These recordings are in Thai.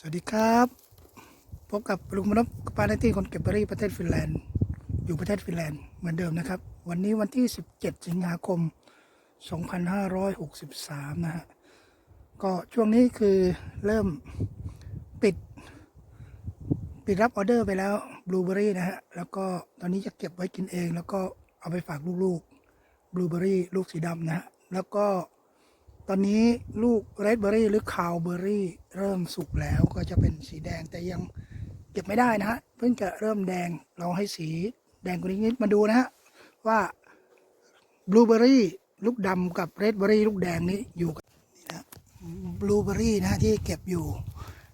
สวัสดีครับ พบกับลุงมนพปาหน้าที่คนเก็บเบอรี่ประเทศฟินแลนด์ อยู่ประเทศฟินแลนด์เหมือนเดิมนะครับ วันนี้วันที่ 17 สิงหาคม 2563 นะฮะ ก็ช่วงนี้คือเริ่มปิด ปิดรับออเดอร์ไปแล้วบลูเบอรี่นะฮะ แล้วก็ตอนนี้จะเก็บไว้กินเอง แล้วก็เอาไปฝากลูกๆบลูเบอรี่ลูกสีดำนะฮะ แล้วก็ ตอนนี้ลูกเรดเบอรี่หรือคาวเบอรี่เริ่มสุกแล้วก็จะเป็นสีแดงแต่ยังเก็บไม่ได้นะฮะเพิ่งจะเริ่มแดงเราให้สีแดงกว่านี้นิดมาดูนะฮะว่าบลูเบอรี่ลูกดำกับเรดเบอรี่ลูกแดงนี้อยู่กันนี่นะบลูเบอรี่นะฮะที่เก็บอยู่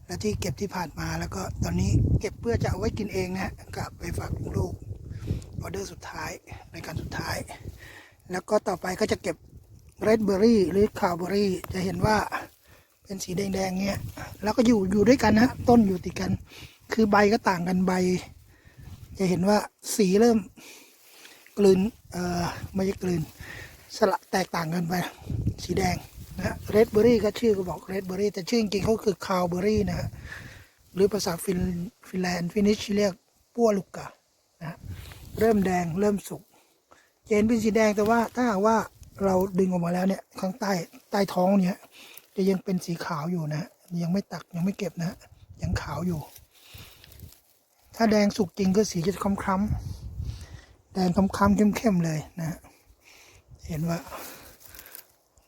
และที่เก็บที่ผ่านมาแล้วก็ตอนนี้เก็บเพื่อจะเอาไว้กินเองนะฮะกับไปฝากลูกออเดอร์สุดท้ายในการสุดท้าย แล้วก็ต่อไปก็จะเก็บ เรดเบอร์รี่หรือคาวเบอรี่จะเห็นว่าเป็นสีแดงๆเงี้ยแล้วก็อยู่อยู่ด้วยกันนะต้นอยู่ติดกัน คือใบก็ต่างกันใบ จะเห็นว่าสีเริ่มกลืนเอ่อไม่ใช่กลืนสละแตกต่างกันไป สีแดงนะเรดเบอรี่ก็ชื่อก็บอกเรดเบอรี่แต่ชื่อจริงๆเขาคือคาวเบอรี่นะฮะหรือภาษาฟินฟินแลนด์ฟินิชเรียกปัวลูกกะนะฮะเริ่มแดงเริ่มสุกเห็นเป็นสีแดงแต่ว่าถ้าว่า เราดึงออกมาแล้วเนี่ยข้างใต้ใต้ท้องเนี่ยจะยังเป็นสีขาวอยู่นะยังไม่ตักยังไม่เก็บนะฮะยังขาวอยู่ ถ้าแดงสุกจริงก็สีจะคล้ำๆแดงคล้ำๆเข้มๆเลยนะ เห็นว่า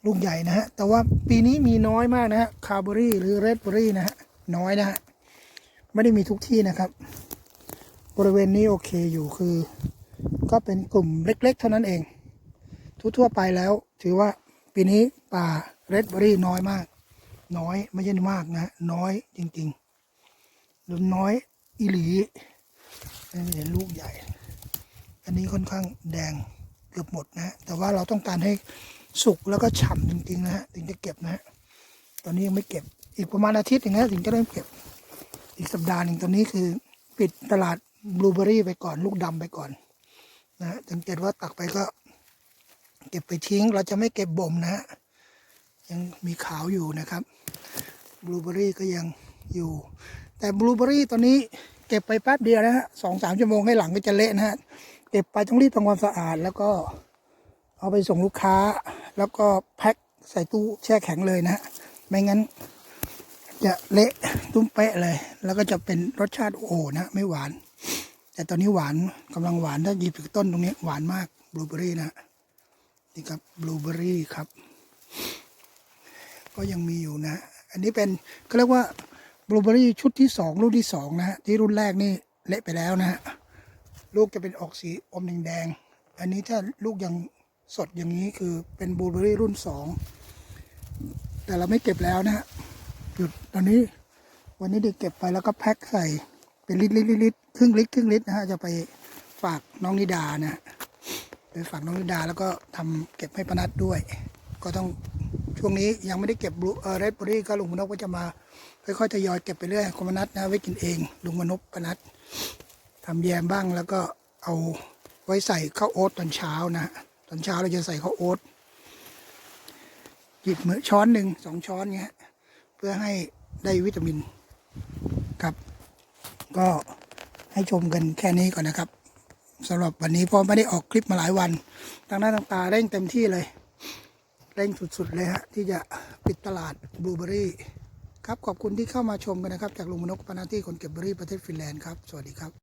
ลูกใหญ่นะฮะ แต่ว่าปีนี้มีน้อยมากนะฮะ คาร์บอรี่หรือเรดเบอรี่นะฮะ น้อยนะฮะ ไม่ได้มีทุกที่นะครับ บริเวณนี้โอเคอยู่คือ ก็เป็นกลุ่มเล็ก ๆ เท่านั้นเอง ทั่วๆไปแล้ว ถือว่าปีนี้ป่าเรดเบอรี่น้อยมาก น้อยไม่ใช่มากนะ น้อยจริงๆหรือน้อยอีหลีเห็นลูกใหญ่ อันนี้ค่อนข้างแดงเกือบหมดนะ แต่ว่าเราต้องการให้สุกแล้วก็ฉ่ำจริงๆนะฮะถึงจะเก็บนะฮะตอนนี้ยังไม่เก็บอีกประมาณอาทิตย์อย่างเงี้ยถึงจะเริ่มเก็บ อีกสัปดาห์หนึ่งตอนนี้คือ ปิดตลาดบลูเบอรี่ไปก่อน ลูกดำไปก่อนนะฮะสังเกตว่าตักไปก็ เก็บไปทิ้งเราจะไม่เก็บบ่มนะฮะยังมีขาวอยู่นะครับบลูเบอรี่ก็ยังอยู่ แต่บลูเบอรี่ตอนนี้เก็บไปแป๊บเดียวนะฮะสองสามชั่วโมงให้หลังก็จะเละนะฮะเก็บไปต้องรีบทำความสะอาด แล้วก็เอาไปส่งลูกค้า แล้วก็แพ็คใส่ตู้แช่แข็งเลยนะฮะไม่งั้นจะเละตุ้มเป๊ะเลย แล้วก็จะเป็นรสชาติโอนะไม่หวาน แต่ตอนนี้หวานกำลังหวานถ้าหยิบจากต้นตรงนี้หวานมากบลูเบอรี่นะ นี่ครับบลูเบอรี่ครับ ก็ยังมีอยู่นะ อันนี้เป็นเขาเรียกว่าบลูเบอรี่ชุดที่สองรุ่นที่สองนะฮะที่รุ่นแรกนี่เละไปแล้วนะฮะลูกจะเป็นออกสีอมแดงๆอันนี้ถ้าลูกยังสดอย่างนี้คือเป็นบลูเบอรี่รุ่นสองแต่เราไม่เก็บแล้วนะฮะหยุดตอนนี้วันนี้เด็กเก็บไปแล้วก็แพ็คใส่เป็นลิตรลิตรลิตรครึ่งลิตรครึ่งลิตรนะฮะจะไปฝากน้องนิดานะ ไปฝากน้องนิดาแล้วก็ทำเก็บให้ปนัดด้วย ก็ต้องช่วงนี้ยังไม่ได้เก็บเออเรดบรี่ก็ลุงมนพก็จะมาค่อยๆทยอยเก็บไปเรื่อยคุณมนัดนะไว้กินเองลุงมนพปนัดทำแยมบ้างแล้วก็เอาไว้ใส่ข้าวโอ๊ตตอนเช้านะฮะตอนเช้าเราจะใส่ข้าวโอ๊ตหยิบมือช้อนหนึ่งสองช้อนเงี้ยเพื่อให้ได้วิตามินครับ ก็ให้ชมกันแค่นี้ก่อนนะครับ สำหรับวันนี้พอไม่ได้ออกคลิปมาหลายวันทางหน้าทางตาเร่งเต็มที่เลย เร่งสุดๆเลยฮะ ที่จะปิดตลาดบลูเบอรี่ครับ ขอบคุณที่เข้ามาชมกันนะครับ จากลุงมนกปนาที่คนเก็บเบอรี่ประเทศฟินแลนด์ครับ สวัสดีครับ